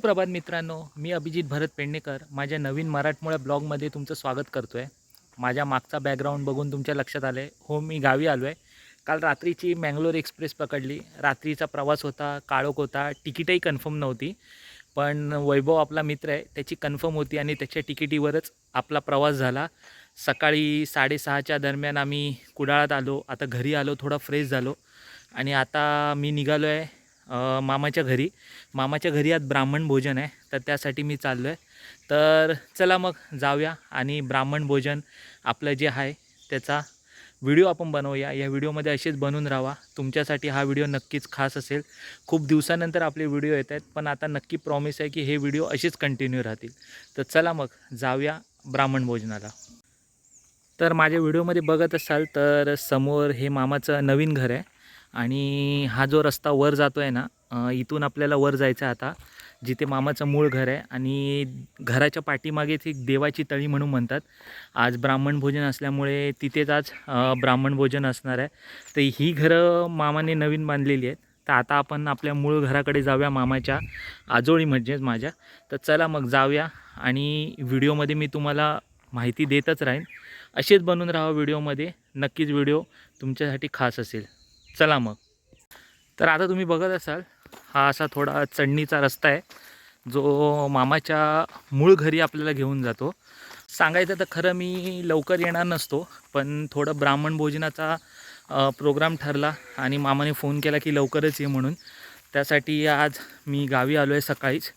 सुप्रभात मित्रांनो मी अभिजित भरत पेडणेकर. माझ्या नवीन मराठमोळ्या ब्लॉगमध्ये तुमचं स्वागत करतो आहे माझ्या मागचा बॅकग्राऊंड बघून तुमच्या लक्षात आलं आहे हो मी गावी आलो आहे काल रात्रीची मँगलोर एक्सप्रेस पकडली. रात्रीचा प्रवास होता काळोख होता. तिकीटही कन्फर्म नव्हती. पण वैभव आपला मित्र आहे त्याची कन्फर्म होती आणि त्याच्या तिकिटीवरच आपला प्रवास झाला. सकाळी साडेसहाच्या दरम्यान आम्ही कुडाळात आलो. आता घरी आलो थोडा फ्रेश झालो. आणि आता मी निघालो आहे मामाच्या घरी. मामाच्या घरी आज ब्राह्मण भोजन आहे तर त्यासाठी मी चाललो आहे तर चला मग जाऊया आणि ब्राह्मण भोजन आपलं जे आहे त्याचा व्हिडिओ आपण बनवूया. या व्हिडिओमध्ये असेच बनून राहा. तुमच्यासाठी हा व्हिडिओ नक्कीच खास असेल. खूप दिवसानंतर आपले व्हिडिओ येत आहेत पण आता नक्की प्रॉमिस आहे की हे व्हिडिओ असेच कंटिन्यू राहतील. तर चला मग जाऊया ब्राह्मण भोजनाला. तर माझ्या व्हिडिओमध्ये बघत असाल तर समोर हे मामाचं नवीन घर आहे. आणि हा जो रस्ता वर जातो आहे ना इथून आपल्याला वर जायचं आहे आता जिथे मामाचं मूळ घर आहे आणि घराच्या पाठीमागेच एक देवाची तळी म्हणून म्हणतात. आज ब्राह्मण भोजन असल्यामुळे तिथेच आज ब्राह्मण भोजन असणार आहे. तर ही घरं मामाने नवीन बांधलेली आहेत. तर आता आपण आपल्या मूळ घराकडे जाऊया मामाच्या आजोळी म्हणजेच माझ्या. तर चला मग जाऊया आणि व्हिडिओमध्ये मी तुम्हाला माहिती देतच राहीन. असेच बनून राहा व्हिडिओमध्ये. नक्कीच व्हिडिओ तुमच्यासाठी खास असेल. चला मग. तर आता तुम्ही बघत असाल हा असा थोडा चढणीचा रस्ता आहे जो मामाच्या मूळ घरी आपल्याला घेऊन जातो. सांगायचं तर खरं मी लवकर येणार नसतो पण थोडं ब्राह्मण भोजनाचा प्रोग्राम ठरला आणि मामाने फोन केला की लवकरच ये म्हणून. त्यासाठी आज मी गावी आलो आहे सकाळीच.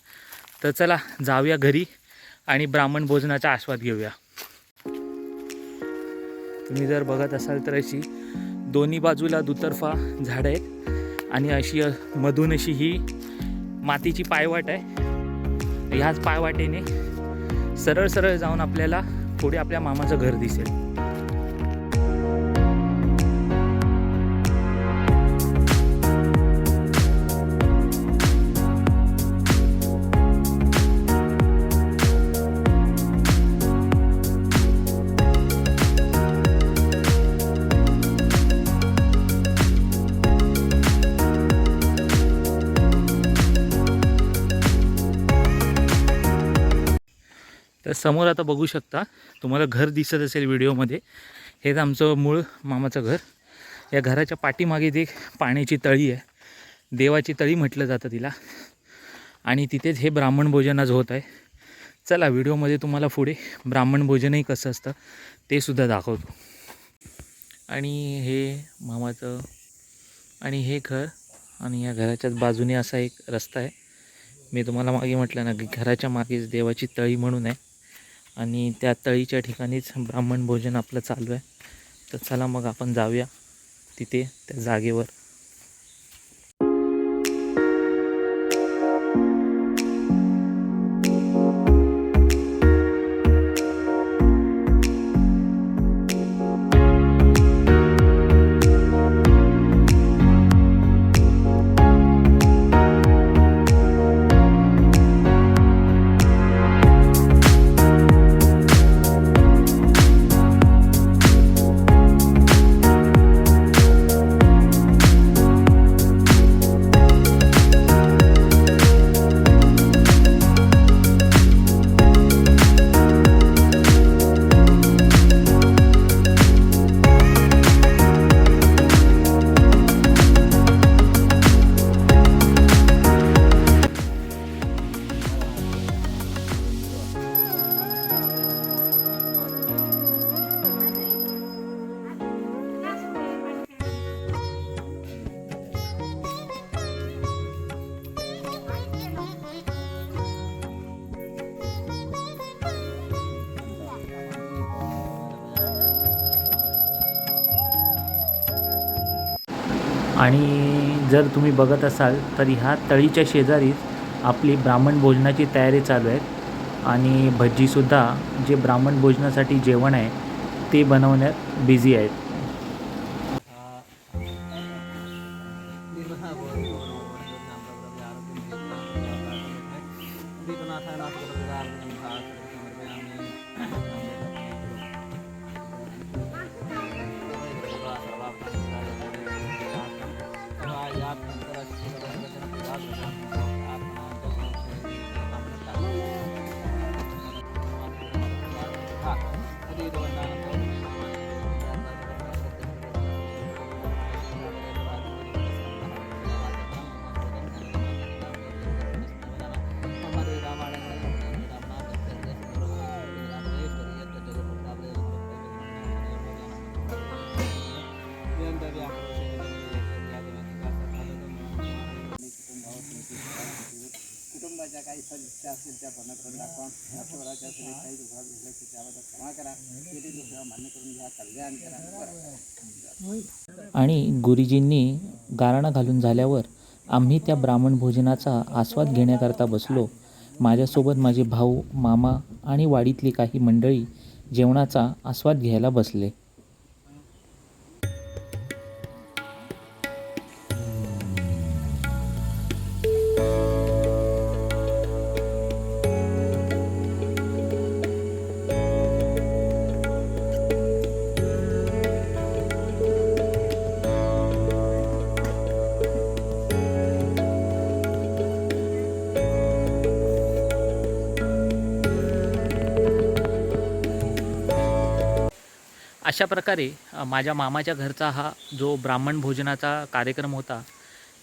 तर चला जाऊया घरी आणि ब्राह्मण भोजनाचा आस्वाद घेऊया. तुम्ही जर बघत असाल तर अशी दोन्ही बाजूला दुतर्फा झाडं आहेत. आणि अशी मधून अशी ही मातीची पायवाट आहे. ह्याच पायवाटेने सरळ सरळ जाऊन आपल्याला पुढे आपल्या मामाचं घर दिसेल. तर समोर आता बघू शकता तुम्हाला घर दिसत असेल व्हिडिओमध्ये. हेच आमचं मूळ मामाचं घर. या घराच्या पाठीमागे एक पाण्याची तळी आहे देवाची तळी म्हटलं जातं तिला. आणि तिथेच हे ब्राह्मण भोजन आज होत आहे. चला व्हिडिओमध्ये तुम्हाला पुढे ब्राह्मण भोजनही कसं असतं ते सुद्धा दाखवतो. आणि हे मामाचं आणि हे घर आणि या घराच्याच बाजूने असा एक रस्ता आहे. मी तुम्हाला मागे म्हटलं ना की घराच्या मागेच देवाची तळी म्हणून आहे. आणि त्या तळीच्या ठिकाणीच ब्राह्मण भोजन आपलं चालू आहे. तर चला मग आपण जाऊया तिथे त्या जागेवर. आणि जर तुम्ही बघत असाल तर ह्या तळीच्या शेजारीच आपली ब्राह्मण भोजनाची तयारी चालू आहे. आणि भज्जीसुद्धा जे ब्राह्मण भोजनासाठी जेवण आहे ते बनवण्यात बिझी आहेत. काही इच्छा असतील त्या पूर्ण करून दाखवा. वर्षभराच्या असेल काही दुसरा घेतलं की त्याबद्दल क्षमा करा. किती दुसरा मान्य करून घ्या कल्याण करा आणि गुरुजींनी गाराणा घालून झाल्यावर आम्ही त्या ब्राह्मण भोजनाचा आस्वाद घेण्याकरता बसलो. माझ्यासोबत माझे भाऊ मामा आणि वाडीतली काही मंडळी जेवणाचा आस्वाद घ्यायला बसले. अशा प्रकारे माझ्या मामाच्या घरचा हा जो ब्राह्मण भोजनाचा कार्यक्रम होता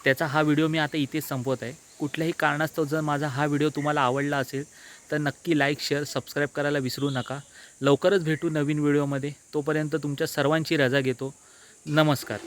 त्याचा हा व्हिडिओ मी आता इथेच संपवत आहे. कुठल्याही कारणास्तव जर माझा हा व्हिडिओ तुम्हाला आवडला असेल तर नक्की लाईक शेअर सबस्क्राईब करायला विसरू नका. लवकरच भेटू नवीन व्हिडिओमध्ये. तोपर्यंत तुमच्या सर्वांची रजा घेतो. नमस्कार.